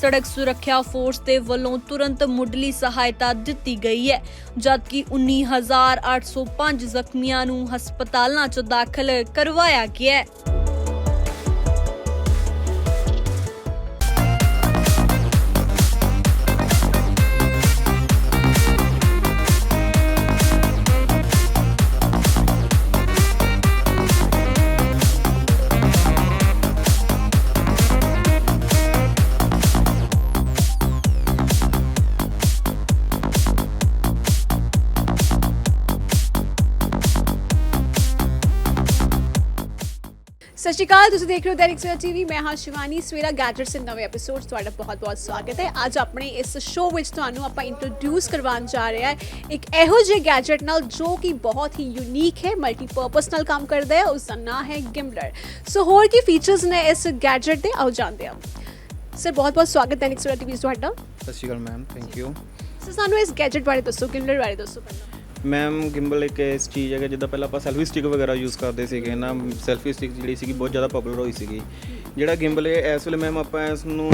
ਸੜਕ ਸੁਰੱਖਿਆ ਫੋਰਸ ਦੇ ਵੱਲੋਂ ਤੁਰੰਤ ਮੁੱਢਲੀ ਸਹਾਇਤਾ ਦਿੱਤੀ ਗਈ ਹੈ, ਜਦਕਿ 19805 ਜ਼ਖਮੀਆਂ ਨੂੰ ਹਸਪਤਾਲਾਂ 'ਚ ਦਾਖਲ ਕਰਵਾਇਆ ਗਿਆ ਹੈ। ਸਤਿ ਸ਼੍ਰੀ ਅਕਾਲ ਤੁਸੀਂ ਦੇਖ ਰਹੇ ਹੋ ਦੈਨਿਕ ਸਵੇਰਾ ਟੀਵੀ। ਮੈਂ ਹਾਂ ਸ਼ਿਵਾਨੀ। ਸਵੇਰਾ ਗੈਜਟਸ ਦੇ ਨਵੇਂ ਐਪੀਸੋਡ ਤੁਹਾਡਾ ਬਹੁਤ-ਬਹੁਤ ਸਵਾਗਤ ਹੈ। ਅੱਜ ਆਪਣੇ ਇਸ ਸ਼ੋਅ ਵਿੱਚ ਤੁਹਾਨੂੰ ਆਪਾਂ ਇੰਟਰੋਡਿਊਸ ਕਰਵਾਉਣ ਜਾ ਰਹੇ ਹਾਂ ਇੱਕ ਇਹੋ ਜਿਹੇ ਗੈਜਟ ਨਾਲ ਜੋ ਕਿ ਬਹੁਤ ਹੀ ਯੂਨੀਕ ਹੈ ਮਲਟੀਪਰਪਸ ਨਾਲ ਕੰਮ ਕਰਦਾ ਹੈ ਉਸ ਦਾ ਨਾਮ ਹੈ ਗਿਮਬਲਰ ਸੋ ਹੋਰ ਕੀ ਫੀਚਰਸ ਨੇ ਇਸ ਗੈਜਟ ਦੇ? ਆਓ ਜਾਣਦੇ ਹਾਂ। ਸਰ ਬਹੁਤ-ਬਹੁਤ ਸਵਾਗਤ ਦੈਨਿਕ ਸਵੇਰਾ ਟੀਵੀ ਤੁਹਾਡਾ। ਸਤਿ ਸ਼੍ਰੀ ਅਕਾਲ ਮੈਮ ਥੈਂਕ ਯੂ ਸੋ ਸਾਨੂੰ ਇਸ ਗੈਜਟ ਬਾਰੇ ਦੱਸੋ ਗਿਮਬਲਰ ਬਾਰੇ ਦੱਸੋ ਪਹਿਲਾਂ। ਮੈਮ ਗਿੰਬਲ ਇੱਕ ਇਸ ਚੀਜ਼ ਹੈਗਾ, ਜਿੱਦਾਂ ਪਹਿਲਾਂ ਆਪਾਂ ਸੈਲਫੀ ਸਟਿਕ ਵਗੈਰਾ ਯੂਜ਼ ਕਰਦੇ ਸੀਗੇ ਨਾ ਸੈਲਫੀ ਸਟਿਕ ਜਿਹੜੀ ਸੀਗੀ, ਬਹੁਤ ਜ਼ਿਆਦਾ ਪਪੂਲਰ ਹੋਈ ਸੀਗੀ। ਜਿਹੜਾ ਗਿੰਬਲ ਹੈ ਇਸ ਵੇਲੇ ਮੈਮ ਆਪਾਂ ਇਸ ਨੂੰ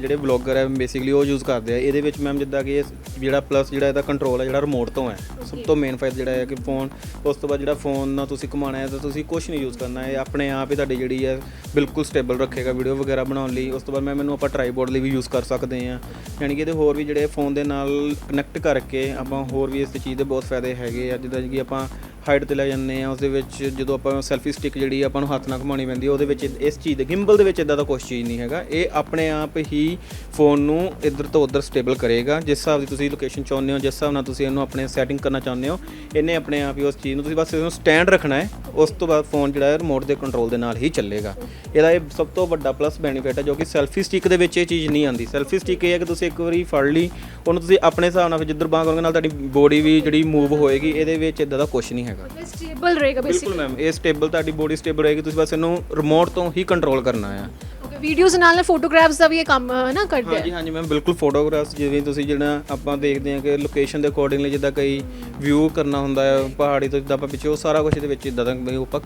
ਜਿਹੜੇ ਬਲੌਗਰ ਹੈ ਬੇਸਿਕਲੀ ਉਹ ਯੂਜ਼ ਕਰਦੇ ਆ। ਇਹਦੇ ਵਿੱਚ ਮੈਮ ਜਿੱਦਾਂ ਕਿ ਇਹ ਜਿਹੜਾ ਪਲੱਸ ਜਿਹੜਾ ਇਹਦਾ ਕੰਟਰੋਲ ਹੈ ਜਿਹੜਾ ਰਿਮੋਟ ਤੋਂ ਹੈ। ਸਭ ਤੋਂ ਮੇਨ ਫਾਇਦਾ ਜਿਹੜਾ ਹੈ ਕਿ ਫੋਨ ਉਸ ਤੋਂ ਬਾਅਦ ਜਿਹੜਾ ਫੋਨ ਨਾਲ ਤੁਸੀਂ ਘੁਮਾਉਣਾ ਹੈ ਤਾਂ ਤੁਸੀਂ ਕੁਝ ਨਹੀਂ ਯੂਜ਼ ਕਰਨਾ। ਹੈ ਆਪਣੇ ਆਪ ਹੀ ਤੁਹਾਡੀ ਜਿਹੜੀ ਹੈ ਬਿਲਕੁਲ ਸਟੇਬਲ ਰੱਖੇਗਾ ਵੀਡੀਓ ਵਗੈਰਾ ਬਣਾਉਣ ਲਈ। ਉਸ ਤੋਂ ਬਾਅਦ ਮੈਂ ਮੈਨੂੰ ਆਪਾਂ ਟਰਾਈਪੋਡ ਲਈ ਵੀ ਯੂਜ਼ ਕਰ ਸਕਦੇ ਹਾਂ। ਯਾਨੀ ਕਿ ਇਹਦੇ ਹੋਰ ਵੀ ਜਿਹੜੇ ਫੋਨ ਦੇ ਨਾਲ ਕਨੈਕਟ ਕਰਕੇ ਆਪਾਂ ਹੋਰ ਵੀ ਇਸ ਚੀਜ਼ ਦੇ ਬਹੁਤ ਫਾਇਦੇ ਹੈਗੇ ਆ। ਜਿੱਦਾਂ ਕਿ ਆਪਾਂ ਹਾਈਟ ਤੇ ਲੈ ਜਾਂਦੇ ਆ ਉਸ ਦੇ ਵਿੱਚ ਜਦੋਂ ਆਪਾਂ ਸੈਲਫੀ ਸਟਿਕ ਜਿਹੜੀ ਆਪਾਂ ਨੂੰ ਹੱਥ ਨਾਲ ਘੁਮਾਉਣੀ ਪੈਂਦੀ ਹੈ ਉਹਦੇ ਵਿੱਚ ਇਸ ਚੀਜ਼ ਦੇ ਗਿੰਬਲ ਦੇ ਵਿੱਚ ਇਦਾਂ ਦਾ ਕੁਝ ਚੀਜ਼ ਨਹੀਂ ਹੈਗਾ। ਇਹ ਆਪਣੇ ਆਪ ਹੀ ਫੋਨ ਨੂੰ ਇੱਧਰ ਤੋਂ ਉੱਧਰ ਸਟੇਬਲ ਕਰੇਗਾ। ਜਿਸ ਹਿਸਾਬ ਦੀ ਤੁਸੀਂ ਲੋਕੇਸ਼ਨ ਚਾਹੁੰਦੇ ਹੋ ਜਿਸ ਹਿਸਾਬ ਨਾਲ ਤੁਸੀਂ ਇਹਨੂੰ ਆਪਣੇ ਸੈਟਿੰਗ ਕਰਨਾ ਚਾਹੁੰਦੇ ਹੋ ਇਹਨੇ ਆਪਣੇ ਆਪ ਹੀ ਉਸ ਚੀਜ਼ ਨੂੰ ਤੁਸੀਂ ਬਸ ਇਹਨੂੰ ਸਟੈਂਡ ਰੱਖਣਾ ਹੈ। ਉਸ ਤੋਂ ਬਾਅਦ ਫੋਨ ਜਿਹੜਾ ਹੈ ਰਿਮੋਟ ਦੇ ਕੰਟਰੋਲ ਦੇ ਨਾਲ ਹੀ ਚੱਲੇਗਾ। ਇਹਦਾ ਇਹ ਸਭ ਤੋਂ ਵੱਡਾ ਪਲੱਸ ਬੈਨੀਫਿਟ ਹੈ ਜੋ ਕਿ ਸੈਲਫੀ ਸਟਿਕ ਦੇ ਵਿੱਚ ਇਹ ਚੀਜ਼ ਨਹੀਂ ਆਉਂਦੀ। ਸੈਲਫੀ ਸਟਿਕ ਇਹ ਹੈ ਕਿ ਤੁਸੀਂ ਇੱਕ ਵਾਰੀ ਫੜ ਲਈ ਉਹਨੂੰ ਤੁਸੀਂ ਆਪਣੇ ਹਿਸਾਬ ਨਾਲ ਜਿੱਧਰ ਬਾਂਹ ਕਰੋਗੇ ਨਾਲ ਤੁਹਾਡੀ ਬੋਡੀ ਵੀ ਜਿਹੜੀ ਮੂਵ ਹੋਏਗੀ ਇਹਦੇ ਵਿੱਚ ਇਦਾਂ ਦਾ ਕੁਝ ਨਹੀਂ ਹੈਗਾ। ਸਟੇਬਲ ਰਹੇਗਾ ਬਿਲਕੁਲ ਮੈਮ ਇਹ ਸਟੇਬਲ ਤੁਹਾਡੀ ਬੋਡੀ ਸਟੇਬਲ ਰਹੇਗੀ ਤੁਸੀਂ ਬਸ ਇਹਨੂੰ ਰਿਮੋਟ ਤੋਂ ਹੀ ਕੰਟਰੋਲ ਕਰਨਾ ਓਕੇ ਵੀਡੀਓਜ਼ ਨਾਲ ਨਾਲ ਫੋਟੋਗ੍ਰਾਫਸ ਦਾ ਵੀ ਇਹ ਕੰਮ ਹੈ ਨਾ ਕਰਦੇ ਹਾਂਜੀ ਆ। ਹਾਂਜੀ ਮੈਮ ਬਿਲਕੁਲ ਫੋਟੋਗ੍ਰਾਫਸ ਜਿਵੇਂ ਤੁਸੀਂ ਜਿਹੜਾ ਆਪਾਂ ਦੇਖਦੇ ਹਾਂ ਕਿ ਲੋਕੇਸ਼ਨ ਦੇ ਅਕੋਰਡਿੰਗਲੀ ਜਿੱਦਾਂ ਕਈ ਵਿਊ ਕਰਨਾ ਹੁੰਦਾ ਹੈ ਪਹਾੜੀ ਤੋਂ ਜਿੱਦਾਂ ਆਪਾਂ ਪਿੱਛੇ ਉਹ ਸਾਰਾ ਕੁਝ ਇਹਦੇ ਵਿੱਚ ਇਦਾਂ ਦਾ ਵੀ ਆਪਾਂ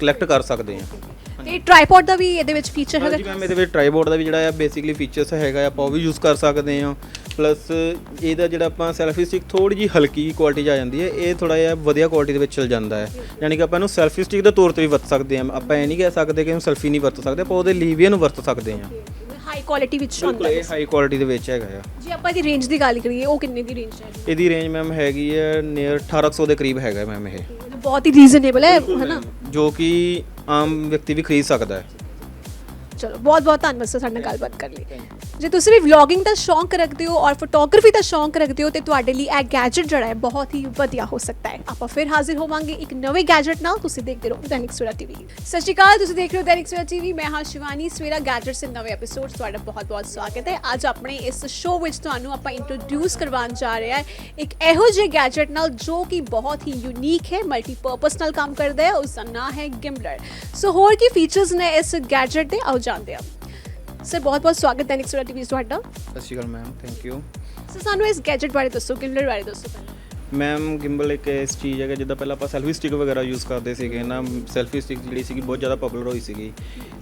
ਕਲੈਕਟ ਕਰ ਸਕਦੇ ਹਾਂ। ਤੇ ਟ੍ਰਾਈਪੋਡ ਦਾ ਵੀ ਇਹਦੇ ਵਿੱਚ ਫੀਚਰ ਹਾਂਜੀ ਹੈਗਾ? ਮੈਮ ਇਹਦੇ ਵਿੱਚ ਟ੍ਰਾਈਪੋਡ ਦਾ ਵੀ ਜਿਹੜਾ ਆ ਬੇਸਿਕਲੀ ਫੀਚਰਸ ਹੈਗਾ ਆਪਾਂ ਉਹ ਵੀ ਯੂਜ਼ ਕਰ ਸਕਦੇ ਹਾਂ। ਪਲੱਸ ਇਹਦਾ ਜਿਹੜਾ ਆਪਾਂ ਸੈਲਫੀ ਸਟਿਕ ਥੋੜੀ ਜੀ ਹਲਕੀ ਕੁਆਲਿਟੀ 'ਚ ਆ ਜਾਂਦੀ ਹੈ ਇਹ ਥੋੜਾ ਜਿਹਾ ਵਧੀਆ ਕੁਆਲਿਟੀ ਦੇ ਵਿੱਚ ਚਲ ਜਾਂਦਾ ਹੈ। ਯਾਨੀ ਕਿ ਆਪਾਂ ਇਹਨੂੰ ਸੈਲਫੀ ਸਟਿਕ ਦੇ ਤੌਰ ਤੇ ਵੀ ਵਰਤ ਸਕਦੇ ਹਾਂ। ਆਪਾਂ ਇਹ ਨਹੀਂ ਕਹਿ ਸਕਦੇ ਕਿ ਇਹਨੂੰ ਸੈਲਫੀ ਨਹੀਂ ਵਰਤ ਸਕਦੇ ਆਪਾਂ ਉਹਦੇ ਲਈ ਵੀ ਇਹਨੂੰ ਵਰਤ ਸਕਦੇ ਹਾਂ। ਹਾਈ ਕੁਆਲਿਟੀ ਵਿੱਚ ਹੁੰਦਾ ਇਹ ਹਾਈ ਕੁਆਲਿਟੀ ਦੇ ਵਿੱਚ ਹੈਗਾ ਆ। ਜੇ ਆਪਾਂ ਇਹਦੀ ਰੇਂਜ ਦੀ ਗੱਲ ਕਰੀਏ ਉਹ ਕਿੰਨੇ ਦੀ ਰੇਂਜ ਹੈ ਇਹਦੀ ਰੇਂਜ ਮੈਮ ਹੈਗੀ ਹੈ ਨੀਅਰ 1800 ਦੇ ਕਰੀਬ ਹੈਗਾ ਮੈਮ ਇਹ। ਬਹੁਤ ਹੀ ਰੀਜ਼ਨੇਬਲ ਹੈ ਹੈਨਾ? ਜੋ ਕਿ ਆਮ ਵਿਅਕਤੀ ਵੀ ਖਰੀਦ ਸਕਦਾ ਹੈ। ਚਲੋ ਬਹੁਤ ਬਹੁਤ ਧੰਨਵਾਦ ਸਰ ਸਾਡੇ ਨਾਲ ਗੱਲਬਾਤ ਕਰ ਲਈ ਜੇ ਤੁਸੀਂ ਵੀ ਵਲੌਗਿੰਗ ਦਾ ਸ਼ੌਂਕ ਰੱਖਦੇ ਹੋ ਔਰ ਫੋਟੋਗ੍ਰਾਫੀ ਦਾ ਸ਼ੌਂਕ ਰੱਖਦੇ ਹੋ ਤੇ ਤੁਹਾਡੇ ਲਈ ਇਹ ਗੈਜਟ ਜਿਹੜਾ ਹੈ ਬਹੁਤ ਹੀ ਵਧੀਆ ਹੋ ਸਕਦਾ ਹੈ ਆਪਾਂ ਫਿਰ ਹਾਜ਼ਰ ਹੋਵਾਂਗੇ ਇੱਕ ਨਵੇਂ ਗੈਜਟ ਨਾਲ ਤੁਸੀਂ ਦੇਖਦੇ ਰਹੋ ਦੈਨਿਕ ਸਵੇਰਾ ਟੀਵੀ ਸਤਿ ਸ਼੍ਰੀ ਅਕਾਲ ਤੁਸੀਂ ਦੇਖ ਰਹੇ ਹੋ ਦੈਨਿਕ ਸਵੇਰਾ ਟੀਵੀ ਮੈਂ ਹਾਂ ਸ਼ਿਵਾਨੀ ਸਵੇਰਾ ਗੈਜਟਸ ਦੇ ਨਵੇਂ ਐਪੀਸੋਡ ਤੁਹਾਡਾ ਬਹੁਤ ਬਹੁਤ ਸਵਾਗਤ ਹੈ ਅੱਜ ਆਪਣੇ ਇਸ ਸ਼ੋਅ ਵਿੱਚ ਤੁਹਾਨੂੰ ਆਪਾਂ ਇੰਟਰੋਡਿਊਸ ਕਰਵਾਉਣ ਜਾ ਰਹੇ ਹਾਂ ਇੱਕ ਇਹੋ ਜਿਹੇ ਗੈਜਟ ਨਾਲ ਜੋ ਕਿ ਬਹੁਤ ਹੀ ਯੂਨੀਕ ਹੈ ਮਲਟੀਪਰਪਸ ਨਾਲ ਕੰਮ ਕਰਦਾ ਹੈ ਉਸ ਦਾ ਨਾਮ ਹੈ ਗਿਮਬਲਰ ਸੋ ਹੋਰ ਕੀ ਫੀਚਰਸ ਨੇ ਇਸ ਗੈਜਟ ਦੇ ਆਓ ਜਾਣਦੇ ਹਾਂ ਸਰ ਬਹੁਤ ਬਹੁਤ ਸਵਾਗਤ ਹੈ ਨਿਕਸਰਾ ਟੀਵੀ ਤੁਹਾਡਾ। ਸਤਿ ਸ਼੍ਰੀ ਅਕਾਲ ਮੈਮ ਥੈਂਕ ਯੂ ਸਰ ਸਾਨੂੰ ਇਸ ਗੈਜਟ ਬਾਰੇ ਦੱਸੋ ਗਿਮਬਲਰ ਬਾਰੇ ਦੱਸੋ ਪਹਿਲਾਂ। ਮੈਮ ਗਿੰਬਲ ਇੱਕ ਇਸ ਚੀਜ਼ ਹੈਗਾ ਜਿੱਦਾਂ ਪਹਿਲਾਂ ਆਪਾਂ ਸੈਲਫੀ ਸਟਿਕ ਵਗੈਰਾ ਯੂਜ਼ ਕਰਦੇ ਸੀਗੇ ਨਾ ਸੈਲਫੀ ਸਟਿਕ ਜਿਹੜੀ ਸੀਗੀ ਬਹੁਤ ਜ਼ਿਆਦਾ ਪਪੂਲਰ ਹੋਈ ਸੀਗੀ।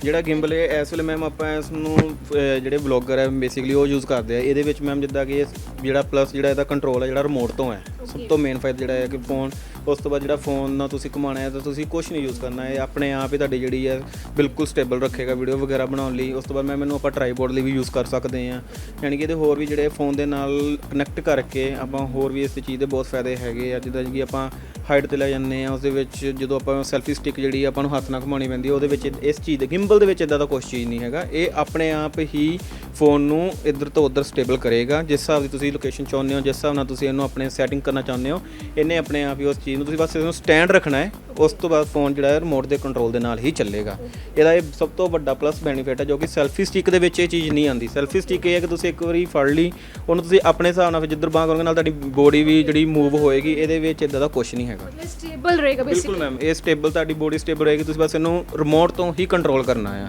ਜਿਹੜਾ ਗਿੰਬਲ ਹੈ ਇਸ ਵੇਲੇ ਮੈਮ ਆਪਾਂ ਇਸ ਨੂੰ ਅਹ, ਜਿਹੜੇ ਬਲੌਗਰ ਹੈ ਬੇਸਿਕਲੀ ਉਹ ਯੂਜ਼ ਕਰਦੇ ਆ। ਇਹਦੇ ਵਿੱਚ ਮੈਮ ਜਿੱਦਾਂ ਕਿ ਇਹ ਜਿਹੜਾ ਪਲੱਸ ਜਿਹੜਾ ਇਹਦਾ ਕੰਟਰੋਲ ਹੈ ਜਿਹੜਾ ਰਿਮੋਟ ਤੋਂ ਹੈ ਸਭ ਤੋਂ ਮੇਨ ਫਾਇਦਾ ਜਿਹੜਾ ਹੈ ਕਿ ਫੋਨ ਉਸ ਤੋਂ ਬਾਅਦ ਜਿਹੜਾ ਫੋਨ ਨਾਲ ਤੁਸੀਂ ਘੁਮਾਉਣਾ ਹੈ, ਤਾਂ ਤੁਸੀਂ ਕੁਝ ਨਹੀਂ ਯੂਜ਼ ਕਰਨਾ। ਹੈ ਇਹ ਆਪਣੇ ਆਪ ਹੀ ਤੁਹਾਡੀ ਜਿਹੜੀ ਹੈ, ਬਿਲਕੁਲ ਸਟੇਬਲ ਰੱਖੇਗਾ ਵੀਡੀਓ ਵਗੈਰਾ ਬਣਾਉਣ ਲਈ। ਉਸ ਤੋਂ ਬਾਅਦ ਮੈਂ, ਮੈਨੂੰ ਆਪਾਂ ਟਰਾਈਪੋਡ ਲਈ ਵੀ ਯੂਜ਼ ਕਰ ਸਕਦੇ ਹਾਂ। ਯਾਨੀ ਕਿ ਇਹਦੇ ਹੋਰ ਵੀ ਜਿਹੜੇ ਫੋਨ ਦੇ ਨਾਲ ਕਨੈਕਟ ਕਰਕੇ ਆਪਾਂ ਹੋਰ ਵੀ ਇਸ ਚੀਜ਼ ਦੇ ਬਹੁਤ ਫਾਇਦੇ ਹੈਗੇ ਆ। ਜਿੱਦਾਂ ਕਿ ਆਪਾਂ ਹਾਈਟ ਤੇ ਲੈ ਜਾਂਦੇ ਆ ਉਸ ਦੇ ਵਿੱਚ ਜਦੋਂ ਆਪਾਂ ਸੈਲਫੀ ਸਟਿਕ ਜਿਹੜੀ ਆਪਾਂ ਨੂੰ ਹੱਥ ਨਾਲ ਘੁਮਾਉਣੀ ਪੈਂਦੀ ਹੈ ਉਹਦੇ ਵਿੱਚ ਇਸ ਚੀਜ਼ ਦੇ ਗਿੰਬਲ ਦੇ ਵਿੱਚ ਇਦਾਂ ਦਾ ਕੁਝ ਚੀਜ਼ ਨਹੀਂ ਹੈਗਾ। ਇਹ ਆਪਣੇ ਆਪ ਹੀ ਫੋਨ ਨੂੰ ਇੱਧਰ ਤੋਂ ਉੱਧਰ ਸਟੇਬਲ ਕਰੇਗਾ। ਜਿਸ ਹਿਸਾਬ ਦੀ ਤੁਸੀਂ ਲੋਕੇਸ਼ਨ ਚਾਹੁੰਦੇ ਹੋ, ਜਿਸ ਹਿਸਾਬ ਨਾਲ ਤੁਸੀਂ ਇਹਨੂੰ ਆਪਣੇ ਸੈਟਿੰਗ ਕਰਨਾ ਚਾਹੁੰਦੇ ਹੋ, ਇਹਨੇ ਆਪਣੇ ਆਪ ਹੀ ਉਸ ਚੀਜ਼ ਨੂੰ ਤੁਸੀਂ ਬਸ ਇਹਨੂੰ ਸਟੈਂਡ ਰੱਖਣਾ ਹੈ। ਉਸ ਤੋਂ ਬਾਅਦ ਫੋਨ ਜਿਹੜਾ ਹੈ ਰਿਮੋਟ ਦੇ ਕੰਟਰੋਲ ਦੇ ਨਾਲ ਹੀ ਚੱਲੇਗਾ। ਇਹਦਾ ਇਹ ਸਭ ਤੋਂ ਵੱਡਾ ਪਲੱਸ ਬੈਨੀਫਿਟ ਹੈ ਜੋ ਕਿ ਸੈਲਫੀ ਸਟਿਕ ਦੇ ਵਿੱਚ ਇਹ ਚੀਜ਼ ਨਹੀਂ ਆਉਂਦੀ। ਸੈਲਫੀ ਸਟਿਕ ਇਹ ਹੈ ਕਿ ਤੁਸੀਂ ਇੱਕ ਵਾਰੀ ਫੜ ਲਈ ਉਹਨੂੰ ਤੁਸੀਂ ਆਪਣੇ ਹਿਸਾਬ ਨਾਲ ਫਿਰ ਜਿੱਧਰ ਬਾਂਹ ਕਰੋਗੇ ਨਾਲ ਤੁਹਾਡੀ ਬੋਡੀ ਵੀ ਜਿਹੜੀ ਮੂਵ ਹੋਏਗੀ ਇਹਦੇ ਵਿੱਚ ਇਦਾਂ ਦਾ ਕੁਝ ਨਹੀਂ ਹੈਗਾ। ਸਟੇਬਲ ਰਹੇਗਾ ਬਿਲਕੁਲ ਮੈਮ ਇਹ ਸਟੇਬਲ ਤੁਹਾਡੀ ਬੋਡੀ ਸਟੇਬਲ ਰਹੇਗੀ ਤੁਸੀਂ ਬਸ ਇਹਨੂੰ ਰਿਮੋਟ ਤੋਂ ਹੀ ਕੰਟਰੋਲ ਕਰਨਾ ਆ।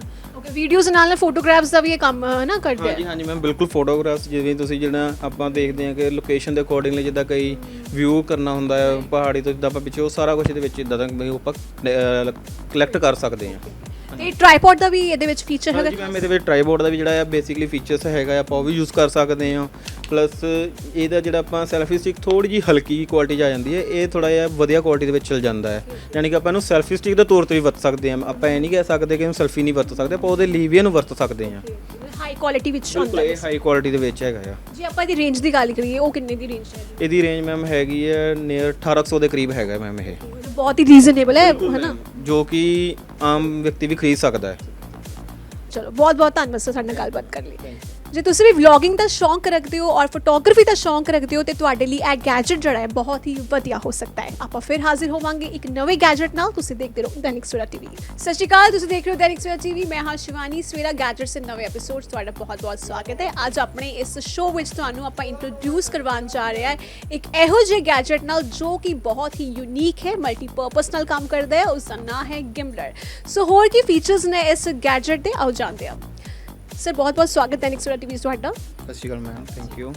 ਵੀਡੀਓਜ਼ ਨਾਲ ਨਾਲ ਫੋਟੋਗ੍ਰਾਫਸ ਦਾ ਵੀ ਇਹ ਕੰਮ ਹੈ ਨਾ ਕਰਦੇ ਆ। ਹਾਂਜੀ ਹਾਂਜੀ ਮੈਮ ਬਿਲਕੁਲ ਫੋਟੋਗ੍ਰਾਫਸ ਜਿਵੇਂ ਤੁਸੀਂ ਜਿਹੜਾ ਆਪਾਂ ਦੇਖਦੇ ਹਾਂ ਕਿ ਲੋਕੇਸ਼ਨ ਦੇ ਅਕੋਰਡਿੰਗਲੀ ਜਿੱਦਾਂ ਕਈ ਵਿਊ ਕਰਨਾ ਹੁੰਦਾ ਹੈ, ਪਹਾੜੀ ਤੋਂ ਜਿੱਦਾਂ ਆਪਾਂ ਪਿੱਛੇ, ਉਹ ਸਾਰਾ ਕੁਝ ਇਹਦੇ ਵਿੱਚ ਇਦਾਂ ਦਾ ਵੀ ਆਪਾਂ ਕਲੈਕਟ ਕਰ ਸਕਦੇ ਹਾਂ। ਤੇ ਟ੍ਰਾਈਪੋਡ ਦਾ ਵੀ ਇਹਦੇ ਵਿੱਚ ਫੀਚਰ ਹੈਗਾ? ਹਾਂਜੀ ਮੈਮ ਇਹਦੇ ਵਿੱਚ ਟ੍ਰਾਈਪੋਡ ਦਾ ਵੀ ਜਿਹੜਾ ਆ ਬੇਸਿਕਲੀ ਫੀਚਰਸ ਹੈਗਾ ਆ, ਆਪਾਂ ਉਹ ਵੀ ਯੂਜ਼ ਕਰ ਸਕਦੇ ਹਾਂ। ਪਲੱਸ ਇਹਦਾ ਜਿਹੜਾ ਆਪਾਂ ਸੈਲਫੀ ਸਟਿਕ ਥੋੜੀ ਜੀ ਹਲਕੀ ਕੁਆਲਿਟੀ 'ਚ ਆ ਜਾਂਦੀ ਹੈ ਇਹ ਥੋੜਾ ਜਿਹਾ ਵਧੀਆ ਕੁਆਲਿਟੀ ਦੇ ਵਿੱਚ ਚਲ ਜਾਂਦਾ ਹੈ। ਯਾਨੀ ਕਿ ਆਪਾਂ ਇਹਨੂੰ ਸੈਲਫੀ ਸਟਿਕ ਦੇ ਤੌਰ ਤੇ ਵੀ ਵਰਤ ਸਕਦੇ ਹਾਂ। ਆਪਾਂ ਇਹ ਨਹੀਂ ਕਹਿ ਸਕਦੇ ਕਿ ਇਹਨੂੰ ਸੈਲਫੀ ਨਹੀਂ ਵਰਤ ਸਕਦੇ ਆਪਾਂ ਉਹਦੇ ਲਈ ਵੀ ਇਹਨੂੰ ਵਰਤ ਸਕਦੇ ਹਾਂ। ਹਾਈ ਕੁਆਲਿਟੀ ਵਿੱਚ ਹੁੰਦਾ ਇਹ ਹਾਈ ਕੁਆਲਿਟੀ ਦੇ ਵਿੱਚ ਹੈਗਾ ਆ। ਜੇ ਆਪਾਂ ਇਹਦੀ ਰੇਂਜ ਦੀ ਗੱਲ ਕਰੀਏ ਉਹ ਕਿੰਨੇ ਦੀ ਰੇਂਜ ਹੈ? ਇਹਦੀ ਰੇਂਜ ਮੈਮ ਹੈਗੀ ਹੈ ਨੀਅਰ 1800 ਦੇ ਕਰੀਬ ਹੈਗਾ ਮੈਮ ਇਹ। ਬਹੁਤ ਹੀ ਰੀਜ਼ਨੇਬਲ ਹੈ ਹਨਾ? ਜੋ ਕਿ ਆਮ ਵਿਅਕਤੀ ਵੀ ਖਰੀਦ ਸਕਦਾ ਹੈ। ਚਲੋ ਬਹੁਤ ਬਹੁਤ ਧੰਨਵਾਦ ਸਰ ਸਾਡੇ ਨਾਲ ਗੱਲਬਾਤ ਕਰਨ ਲਈ। ਜੇ ਤੁਸੀਂ ਵੀ ਵਲੌਗਿੰਗ ਦਾ ਸ਼ੌਂਕ ਰੱਖਦੇ ਹੋ ਔਰ ਫੋਟੋਗ੍ਰਾਫੀ ਦਾ ਸ਼ੌਂਕ ਰੱਖਦੇ ਹੋ, ਤੇ ਤੁਹਾਡੇ ਲਈ ਇਹ ਗੈਜਟ ਜਿਹੜਾ ਹੈ ਬਹੁਤ ਹੀ ਵਧੀਆ ਹੋ ਸਕਦਾ ਹੈ। ਆਪਾਂ ਫਿਰ ਹਾਜ਼ਰ ਹੋਵਾਂਗੇ ਇੱਕ ਨਵੇਂ ਗੈਜਟ ਨਾਲ। ਤੁਸੀਂ ਦੇਖਦੇ ਰਹੋ ਦੈਨਿਕ ਸਵੇਰਾ ਟੀਵੀ ਸਤਿ ਸ਼੍ਰੀ ਅਕਾਲ, ਤੁਸੀਂ ਦੇਖ ਰਹੇ ਹੋ ਦੈਨਿਕ ਸਵੇਰਾ ਟੀਵੀ ਮੈਂ ਹਾਂ ਸ਼ਿਵਾਨੀ। ਸਵੇਰਾ ਗੈਜਟਸ ਦੇ ਨਵੇਂ ਐਪੀਸੋਡ ਤੁਹਾਡਾ ਬਹੁਤ ਬਹੁਤ ਸਵਾਗਤ ਹੈ। ਅੱਜ ਆਪਣੇ ਇਸ ਸ਼ੋਅ ਵਿੱਚ ਤੁਹਾਨੂੰ ਆਪਾਂ ਇੰਟਰੋਡਿਊਸ ਕਰਵਾਉਣ ਜਾ ਰਹੇ ਹਾਂ ਇੱਕ ਇਹੋ ਜਿਹੇ ਗੈਜਟ ਨਾਲ ਜੋ ਕਿ ਬਹੁਤ ਹੀ ਯੂਨੀਕ ਹੈ ਮਲਟੀਪਰਪਸ ਨਾਲ ਕੰਮ ਕਰਦਾ ਹੈ। ਉਸ ਦਾ ਨਾਮ ਹੈ ਗਿਮਲਰ ਸੋ ਹੋਰ ਕੀ ਫੀਚਰਸ ਨੇ ਇਸ ਗੈਜਟ ਦੇ? ਆਓ ਜਾਣਦੇ ਹਾਂ। ਸਰ ਬਹੁਤ ਬਹੁਤ ਸਵਾਗਤ ਹੈ ਦੈਨਿਕ ਸਵੇਰਾ ਟੀਵੀ ਤੁਹਾਡਾ। ਸਤਿ ਸ਼੍ਰੀ ਅਕਾਲ ਮੈਮ ਥੈਂਕ ਯੂ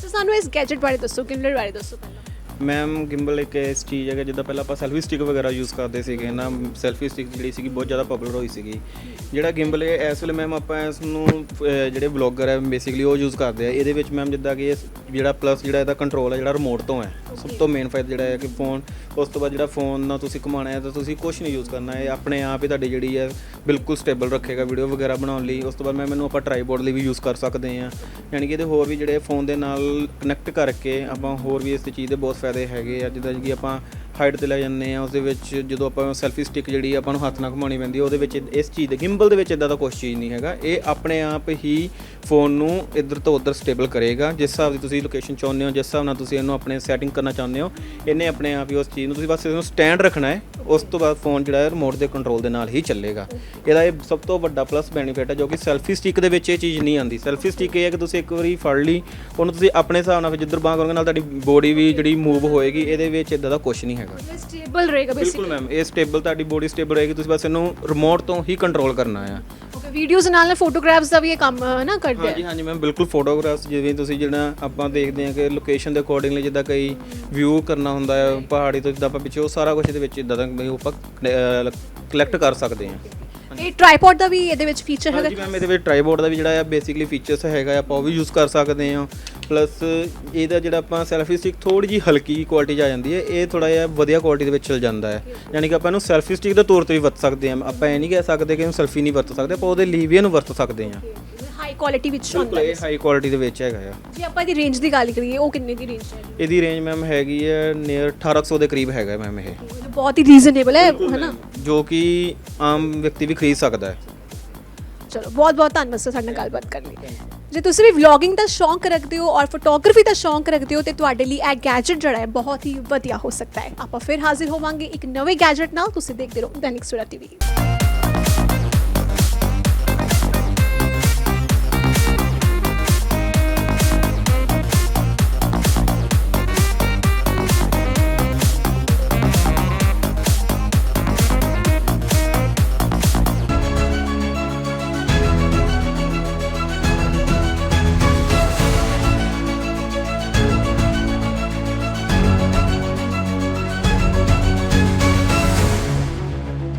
ਸਰ ਸਾਨੂੰ ਇਸ ਗੈਜਟ ਬਾਰੇ ਦੱਸੋ ਗਿਮਲਰ ਬਾਰੇ ਦੱਸੋ ਪਹਿਲਾਂ। ਮੈਮ ਗਿੰਬਲ ਇੱਕ ਇਸ ਚੀਜ਼ ਹੈਗਾ, ਜਿੱਦਾਂ ਪਹਿਲਾਂ ਆਪਾਂ ਸੈਲਫੀ ਸਟਿਕ ਵਗੈਰਾ ਯੂਜ਼ ਕਰਦੇ ਸੀਗੇ ਨਾ ਸੈਲਫੀ ਸਟਿਕ ਜਿਹੜੀ ਸੀਗੀ ਬਹੁਤ ਜ਼ਿਆਦਾ ਪਪੂਲਰ ਹੋਈ ਸੀਗੀ। ਜਿਹੜਾ ਗਿੰਬਲ ਹੈ, ਇਸ ਵੇਲੇ ਮੈਮ ਆਪਾਂ ਇਸ ਨੂੰ ਜਿਹੜੇ ਬਲੌਗਰ ਹੈ ਬੇਸਿਕਲੀ ਉਹ ਯੂਜ਼ ਕਰਦੇ ਆ। ਇਹਦੇ ਵਿੱਚ ਮੈਮ ਜਿੱਦਾਂ ਕਿ ਇਹ ਜਿਹੜਾ ਪਲੱਸ ਜਿਹੜਾ ਇਹਦਾ ਕੰਟਰੋਲ ਹੈ, ਜਿਹੜਾ ਰਿਮੋਟ ਤੋਂ ਹੈ, ਸਭ ਤੋਂ ਮੇਨ ਫਾਇਦਾ ਜਿਹੜਾ ਹੈ ਕਿ ਫੋਨ ਉਸ ਤੋਂ ਬਾਅਦ ਜਿਹੜਾ ਫੋਨ ਨਾਲ ਤੁਸੀਂ ਘੁਮਾਉਣਾ ਹੈ, ਤਾਂ ਤੁਸੀਂ ਕੁਝ ਨਹੀਂ ਯੂਜ਼ ਕਰਨਾ ਹੈ ਇਹ ਆਪਣੇ ਆਪ ਹੀ ਤੁਹਾਡੀ ਜਿਹੜੀ ਹੈ, ਬਿਲਕੁਲ ਸਟੇਬਲ ਰੱਖੇਗਾ ਵੀਡੀਓ ਵਗੈਰਾ ਬਣਾਉਣ ਲਈ। ਉਸ ਤੋਂ ਬਾਅਦ ਮੈਂ ਮੈਨੂੰ ਆਪਾਂ ਟਰਾਈਪੋਡ ਲਈ ਵੀ ਯੂਜ਼ ਕਰ ਸਕਦੇ ਹਾਂ। ਯਾਨੀ ਕਿ ਇਹਦੇ ਹੋਰ ਵੀ ਜਿਹੜੇ ਫੋਨ ਦੇ ਨਾਲ ਕਨੈਕਟ ਕਰਕੇ ਆਪਾਂ ਹੋਰ ਵੀ ਇਸ ਚੀਜ਼ ਦੇ ਬਹੁਤ ਫਾਇਦੇ ਹੈਗੇ ਆ, ਜਿੱਦਾਂ ਕਿ ਆਪਾਂ ਹਾਈਟ ਤੇ ਲੈ ਜਾਂਦੇ ਆ ਉਸ ਦੇ ਵਿੱਚ ਜਦੋਂ ਆਪਾਂ ਸੈਲਫੀ ਸਟਿਕ ਜਿਹੜੀ ਆਪਾਂ ਨੂੰ ਹੱਥ ਨਾਲ ਘੁਮਾਉਣੀ ਪੈਂਦੀ ਉਹਦੇ ਵਿੱਚ ਇਸ ਚੀਜ਼ ਦੇ ਗਿੰਬਲ ਦੇ ਵਿੱਚ ਇਦਾਂ ਦਾ ਕੁਝ ਚੀਜ਼ ਨਹੀਂ ਹੈਗਾ। ਇਹ ਆਪਣੇ ਆਪ ਹੀ ਫੋਨ ਨੂੰ ਇੱਧਰ ਤੋਂ ਉੱਧਰ ਸਟੇਬਲ ਕਰੇਗਾ। ਜਿਸ ਹਿਸਾਬ ਦੀ ਤੁਸੀਂ ਲੋਕੇਸ਼ਨ ਚਾਹੁੰਦੇ ਹੋ, ਜਿਸ ਹਿਸਾਬ ਨਾਲ ਤੁਸੀਂ ਇਹਨੂੰ ਆਪਣੇ ਸੈਟਿੰਗ ਕਰਨਾ ਚਾਹੁੰਦੇ ਹੋ, ਇਹਨੇ ਆਪਣੇ ਆਪ ਹੀ ਉਸ ਚੀਜ਼ ਨੂੰ ਤੁਸੀਂ ਬਸ ਇਹਨੂੰ ਸਟੈਂਡ ਰੱਖਣਾ ਹੈ। ਉਸ ਤੋਂ ਬਾਅਦ ਫੋਨ ਜਿਹੜਾ ਹੈ ਰਿਮੋਟ ਦੇ ਕੰਟਰੋਲ ਦੇ ਨਾਲ ਹੀ ਚੱਲੇਗਾ। ਇਹਦਾ ਇਹ ਸਭ ਤੋਂ ਵੱਡਾ ਪਲੱਸ ਬੈਨੀਫਿਟ ਹੈ ਜੋ ਕਿ ਸੈਲਫੀ ਸਟਿਕ ਦੇ ਵਿੱਚ ਇਹ ਚੀਜ਼ ਨਹੀਂ ਆਉਂਦੀ। ਸੈਲਫੀ ਸਟਿਕ ਇਹ ਹੈ ਕਿ ਤੁਸੀਂ ਇੱਕ ਵਾਰੀ ਫੜ ਲਈ ਉਹਨੂੰ ਤੁਸੀਂ ਆਪਣੇ ਹਿਸਾਬ ਨਾਲ ਫਿਰ ਜਿੱਧਰ ਬਾਂਹ ਕਰੋਗੇ ਨਾਲ ਤੁਹਾਡੀ ਬੋਡੀ ਵੀ ਜਿਹੜੀ ਮੂਵ ਹੋਏਗੀ ਇਹਦੇ ਵਿੱਚ ਇਦਾਂ ਦਾ ਕੁਝ ਨਹੀਂ ਹੈਗਾ। ਸਟੇਬਲ ਰਹੇਗਾ ਬਿਲਕੁਲ ਮੈਮ ਇਹ ਸਟੇਬਲ ਤੁਹਾਡੀ ਬੋਡੀ ਸਟੇਬਲ ਰਹੇਗੀ ਤੁਸੀਂ ਬਸ ਇਹਨੂੰ ਰਿਮੋਟ ਤੋਂ ਹੀ ਕੰਟਰੋਲ ਕਰਨਾ ਆ। ਵੀਡੀਓਜ਼ ਨਾਲ ਨਾਲ ਫੋਟੋਗ੍ਰਾਫਸ ਦਾ ਵੀ ਇਹ ਕੰਮ ਹੈ ਨਾ ਕਰਦੇ ਹਾਂਜੀ ਆ। ਹਾਂਜੀ ਮੈਮ ਬਿਲਕੁਲ ਫੋਟੋਗ੍ਰਾਫਸ ਜਿਵੇਂ ਤੁਸੀਂ ਜਿਹੜਾ ਆਪਾਂ ਦੇਖਦੇ ਹਾਂ ਕਿ ਲੋਕੇਸ਼ਨ ਦੇ ਅਕੋਰਡਿੰਗਲੀ ਜਿੱਦਾਂ ਕਈ ਵਿਊ ਕਰਨਾ ਹੁੰਦਾ ਹੈ ਪਹਾੜੀ ਤੋਂ ਜਿੱਦਾਂ ਆਪਾਂ ਪਿੱਛੇ ਉਹ ਸਾਰਾ ਕੁਝ ਇਹਦੇ ਵਿੱਚ ਇਦਾਂ ਦਾ ਵੀ ਆਪਾਂ ਕਲੈਕਟ ਕਰ ਸਕਦੇ ਹਾਂ। ਇਹ ਟ੍ਰਾਈਪੋਡ ਦਾ ਵੀ ਇਹਦੇ ਵਿੱਚ ਫੀਚਰ ਹੈਗਾ? ਹਾਂਜੀ ਮੈਮ ਇਹਦੇ ਵਿੱਚ ਟਰਾਈਪੋਡ ਦਾ ਵੀ ਜਿਹੜਾ ਆ ਬੇਸਿਕਲੀ ਫੀਚਰਸ ਹੈਗਾ ਆ, ਆਪਾਂ ਉਹ ਵੀ ਯੂਜ਼ ਕਰ ਸਕਦੇ ਹਾਂ। ਪਲੱਸ ਇਹਦਾ ਜਿਹੜਾ ਆਪਾਂ ਸੈਲਫੀ ਸਟਿਕ ਥੋੜੀ ਜੀ ਹਲਕੀ ਕੁਆਲਿਟੀ 'ਚ ਆ ਜਾਂਦੀ ਹੈ ਇਹ ਥੋੜਾ ਜਿਹਾ ਵਧੀਆ ਕੁਆਲਿਟੀ ਦੇ ਵਿੱਚ ਚਲ ਜਾਂਦਾ ਹੈ। ਯਾਨੀ ਕਿ ਆਪਾਂ ਇਹਨੂੰ ਸੈਲਫੀ ਸਟਿਕ ਦੇ ਤੌਰ ਤੇ ਵੀ ਵਰਤ ਸਕਦੇ ਹਾਂ। ਆਪਾਂ ਇਹ ਨਹੀਂ ਕਹਿ ਸਕਦੇ ਕਿ ਇਹਨੂੰ ਸੈਲਫੀ ਨਹੀਂ ਵਰਤ ਸਕਦੇ ਆਪਾਂ ਉਹਦੇ ਲਈ ਵੀ ਇਹਨੂੰ ਵਰਤ ਸਕਦੇ ਹਾਂ। ਹਾਈ ਕੁਆਲਿਟੀ ਵਿੱਚ ਹੁੰਦਾ ਹੈ। ਇਹ ਹਾਈ ਕੁਆਲਿਟੀ ਦੇ ਵਿੱਚ ਹੈਗਾ ਆ। ਜੇ ਆਪਾਂ ਇਹਦੀ ਰੇਂਜ ਦੀ ਗੱਲ ਕਰੀਏ ਉਹ ਕਿੰਨੇ ਦੀ ਰੇਂਜ ਹੈ? ਇਹਦੀ ਰੇਂਜ ਮੈਮ ਹੈਗੀ ਹੈ ਨੀਅਰ 1800 ਦੇ ਕਰੀਬ ਹੈਗਾ ਮੈਮ ਇਹ। ਬਹੁਤ ਹੀ ਰੀਜ਼ਨੇਬਲ ਹੈ ਹਨਾ? ਜੋ ਕਿ ਆਮ ਵਿਅਕਤੀ ਵੀ ਖਰੀਦ ਸਕਦਾ ਹੈ। ਚਲੋ ਬਹੁਤ ਬਹੁਤ ਧੰਨਵਾਦ ਸਰ ਸਾਡੇ ਨਾਲ ਗੱਲਬਾਤ ਕਰਨ ਲਈ। ਜੇ ਤੁਸੀਂ ਵੀ ਵਲੌਗਿੰਗ ਦਾ ਸ਼ੌਂਕ ਰੱਖਦੇ ਹੋ ਔਰ ਫੋਟੋਗ੍ਰਾਫੀ ਦਾ ਸ਼ੌਂਕ ਰੱਖਦੇ ਹੋ, ਤੇ ਤੁਹਾਡੇ ਲਈ ਇਹ ਗੈਜਟ ਜਿਹੜਾ ਹੈ ਬਹੁਤ ਹੀ ਵਧੀਆ ਹੋ ਸਕਦਾ ਹੈ। ਆਪਾਂ ਫਿਰ ਹਾਜ਼ਰ ਹੋਵਾਂਗੇ ਇੱਕ ਨਵੇਂ ਗੈਜਟ ਨਾਲ। ਤੁਸੀਂ ਦੇਖਦੇ ਰਹੋ ਦੈਨਿਕ ਸਵੇਰਾ ਟੀਵੀ।